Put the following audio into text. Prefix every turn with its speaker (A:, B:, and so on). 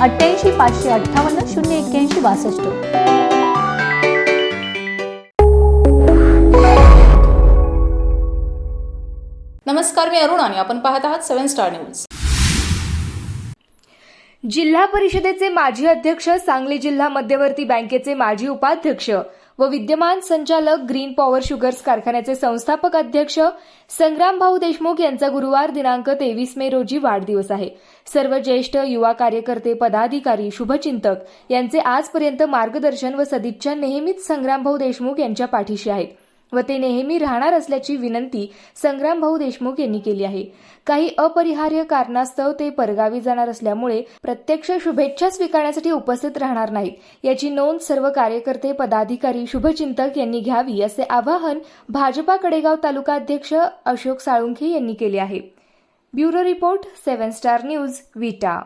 A: अठ्ठ्याऐंशी पाचशे अठ्ठावन्न शून्य एक्क्याऐंशी बासष्ट.
B: नमस्कार मी अरुण आणि आपण पाहत आहात सेव्हन स्टार न्यूज.
C: जिल्हा परिषदेचे माजी अध्यक्ष सांगली जिल्हा मध्यवर्ती बँकेचे माजी उपाध्यक्ष व विद्यमान संचालक ग्रीन पॉवर शुगर्स कारखान्याचे संस्थापक अध्यक्ष संग्राम भाऊ देशमुख यांचा गुरुवार दिनांक तेवीस मे रोजी वाढदिवस आहे. सर्व ज्येष्ठ युवा कार्यकर्ते पदाधिकारी शुभचिंतक यांचे आजपर्यंत मार्गदर्शन व सदिच्छा नेहमीच संग्रामभाऊ देशमुख यांच्या पाठीशी आहेत. व ते नेहमी राहणार असल्याची विनंती संग्रामभाऊ देशमुख यांनी केली आहे. काही अपरिहार्य कारणास्तव ते परगावी जाणार असल्यामुळे प्रत्यक्ष शुभेच्छा स्वीकारण्यासाठी उपस्थित राहणार नाहीत. याची नोंद सर्व कार्यकर्ते पदाधिकारी शुभचिंतक यांनी घ्यावी असे आवाहन भाजपा कडेगाव तालुका अध्यक्ष अशोक साळुंखे यांनी केले आहे. Bureau report seven star news Vita.